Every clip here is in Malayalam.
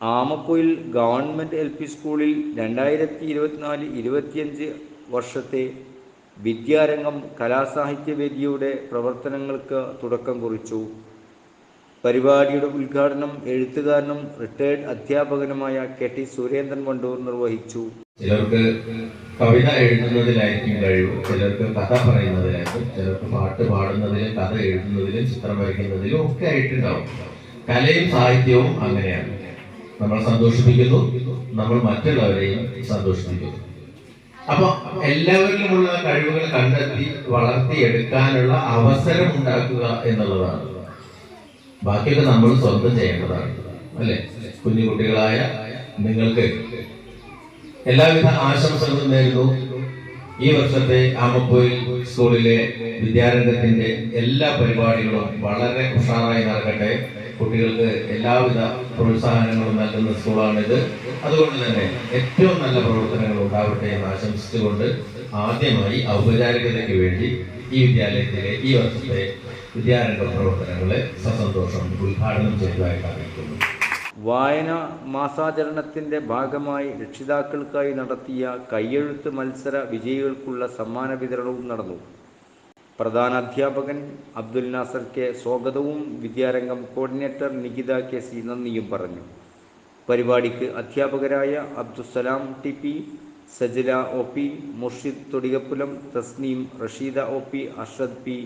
Amappoyil government L P സ്കൂളിൽ രണ്ടായിരത്തി ഇരുപത്തിനാല് ഇരുപത്തിയഞ്ച് വർഷത്തെ വിദ്യാരംഗം കലാസാഹിത്യവേദിയുടെ പ്രവർത്തനങ്ങൾക്ക് തുടക്കം കുറിച്ചു. പരിപാടിയുടെ ഉദ്ഘാടനം എഴുത്തുകാരനും റിട്ടയർഡ് അധ്യാപകനുമായ കെ ടി സുരേന്ദ്രൻ വണ്ടൂർ നിർവഹിച്ചു. ചിലർക്ക് കവിത എഴുതുന്നതിലായിരിക്കും കഴിവ് ചിലർക്ക് കഥ പറയുന്നതിലായിരിക്കും ചിലർക്ക് പാട്ട് പാടുന്നതിലും കഥ എഴുതുന്നതിലും ചിത്രം വരയ്ക്കുന്നതിലും ഒക്കെ ആയിട്ടുണ്ടാവും. കലയും സാഹിത്യവും അങ്ങനെയാണ്. നമ്മൾ സന്തോഷിപ്പിക്കുന്നു. നമ്മൾ മറ്റുള്ളവരെയും സന്തോഷിപ്പിക്കുന്നു. അപ്പൊ എല്ലാവരിലുമുള്ള കഴിവുകൾ കണ്ടെത്തി വളർത്തിയെടുക്കാനുള്ള അവസരം ഉണ്ടാക്കുക എന്നുള്ളതാണ്. ബാക്കിയൊക്കെ നമ്മൾ സ്വന്തം ചെയ്യേണ്ടതാണ്. അല്ലെ? കുഞ്ഞു കുട്ടികളായ നിങ്ങൾക്ക് എല്ലാവിധ ആശംസകളും നേരുന്നു. ഈ വർഷത്തെ ആമപ്പോയിൽ സ്കൂളിലെ വിദ്യാരംഗത്തിന്റെ എല്ലാ പരിപാടികളും വളരെ ഉഷാറായി നടക്കട്ടെ. കുട്ടികൾക്ക് എല്ലാവിധ പ്രോത്സാഹനങ്ങളും നൽകുന്ന സ്കൂളാണിത്. അതുകൊണ്ട് തന്നെ ഏറ്റവും നല്ല പ്രവർത്തനങ്ങൾ ഉണ്ടാവട്ടെ എന്ന് ആശംസിച്ചുകൊണ്ട് ആദ്യമായി ഔപചാരികതയ്ക്ക് വേണ്ടി ഈ വിദ്യാലയത്തിലെ ഈ വർഷത്തെ വിദ്യാരംഗ പ്രവർത്തനങ്ങളെ സസന്തോഷം ഉദ്ഘാടനം ചെയ്തതായിട്ട് അറിയിക്കുന്നു. വായന മാസാചരണത്തിന്റെ ഭാഗമായി രക്ഷിതാക്കൾക്കായി നടത്തിയ കയ്യെഴുത്ത് മത്സര വിജയികൾക്കുള്ള സമ്മാന വിതരണവും നടന്നു. പ്രധാന അധ്യാപകൻ അബ്ദുൽ നാസർ കെ. സ്വാഗതവും Vidyarangam coordinator Nikita K. C. നന്ദിയും പറഞ്ഞു. പരിപാടിക്ക് അധ്യാപകരായ Abdussalam T. P. Sajila O. P. Murshid Thodikappulam Thasneem Rasheeda O. P. Arshad P.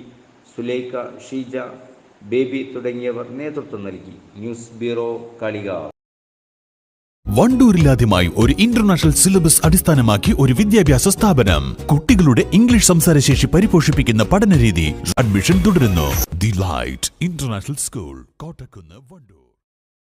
Sulaikha Sheeja Baby തുടങ്ങിയവർ നേതൃത്വം നൽകി. ന്യൂസ് ബ്യൂറോ കളിക വണ്ടൂരിലാദ്യമായി ഒരു ഇന്റർനാഷണൽ സിലബസ് അടിസ്ഥാനമാക്കി ഒരു വിദ്യാഭ്യാസ സ്ഥാപനം. കുട്ടികളുടെ ഇംഗ്ലീഷ് സംസാരശേഷി പരിപോഷിപ്പിക്കുന്ന പഠനരീതി. അഡ്മിഷൻ തുടരുന്നു. The light international school Kottakkunnu Wandoor.